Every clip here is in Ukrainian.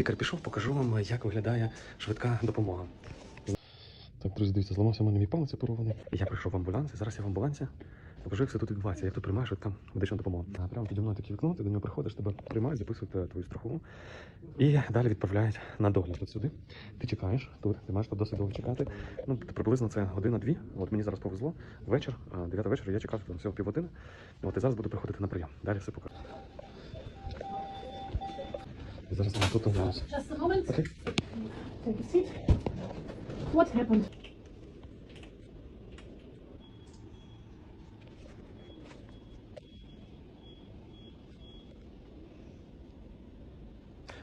Лікар пішов, покажу вам, як виглядає швидка допомога. Так, друзі, дивіться, зламався в мене мій палець оперований. Я прийшов в амбуланс, і зараз я в амбулансі. Покажу, як все тут відбувається, як тут приймає швидка медична допомога. Прямо піді мною таке вікно, ти до нього приходиш, тебе приймають, записують е, твою страхову. І далі відправляють на догляд от сюди. Ти чекаєш тут, ти маєш тут досить довго чекати. Ну, приблизно це година-дві. От мені зараз повезло. Вечір, 9 вечора, я чекав там всього півгодини. От і зараз буду приходити на прийом. Далі все покажу. Зараз ми тут оглянулися. Just a moment. Окей. Take a seat. What happened?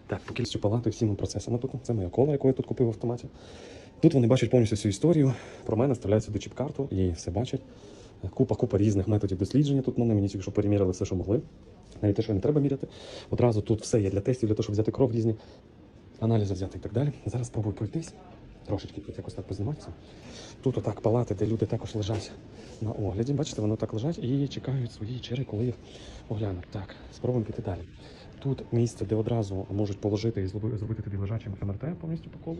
Так, по кільцю палати всіма процесами тут. Це моя кола, яку я тут купив в автоматі. Тут вони бачать повністю всю історію. Про мене вставляють сюди чіп-карту і все бачать. Купа, купа різних методів дослідження. Тут вони мені тільки що переміряли все, що могли. Навіть те, що не треба міряти. Одразу тут все є для тестів, для того, щоб взяти кров різні, аналізи взяти і так далі. Зараз спробую пройтись. Трошечки тут якось так позніматися. Тут отак палати, де люди також лежать на огляді. Бачите, вони так лежать і чекають свої черги, коли їх оглянуть. Так, спробуємо піти далі. Тут місце, де одразу можуть положити і зробити тобі лежачим МРТ повністю по колу.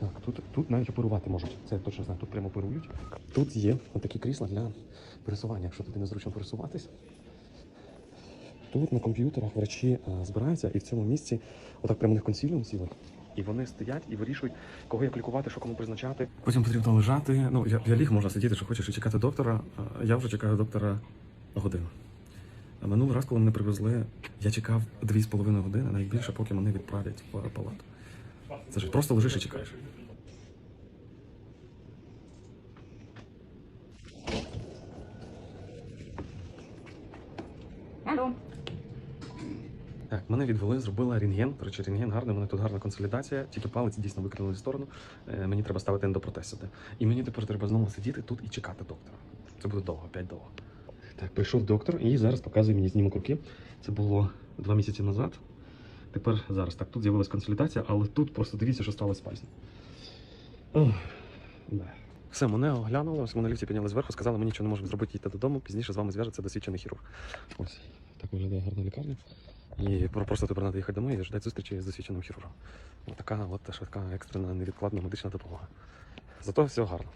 Так, тут, тут навіть оперувати можуть. Це я точно знаю, тут прямо оперують. Тут є такі крісла для пересування, якщо тобі незручно пересуватись. Тут на комп'ютерах врачі а, збираються і в цьому місці отак прямо на консіліум сіли. І вони стоять і вирішують, кого як лікувати, що кому призначати. Потім потрібно лежати. Ну, я, я ліг, можна сидіти, що хочеш, і чекати доктора. Я вже чекаю доктора годину. А минулий раз, коли мене привезли, я чекав дві з половиною години, навіть більше, поки мене відправлять в палату. Це ж просто лежиш і чекаєш. Hallo. Так, мене відвели, зробили рентген. До речі, рентген гарний, мене тут гарна консолідація, тільки палець дійсно викинули в сторону. Е, Мені треба ставити ендопротез сюди. І мені тепер треба знову сидіти тут і чекати доктора. Це буде довго, п'ять довго. Так, прийшов доктор і зараз показує мені знімок руки. Це було два місяці назад. Тепер зараз так, тут з'явилась консолідація, але тут просто дивіться, що сталося пальцем. Все, мене оглянули, ось мене ліфті підняли зверху, сказали, ми нічого не можемо зробити, їдьте додому. Пізніше з вами зв'яжеться досвідчений хірург. Ось так виглядає гарна лікарня. І про- просто тепер треба їхати домой і ждати зустрічі з досвідченим хірургом. Ось така от швидка екстрена невідкладна медична допомога. Зато все гарно.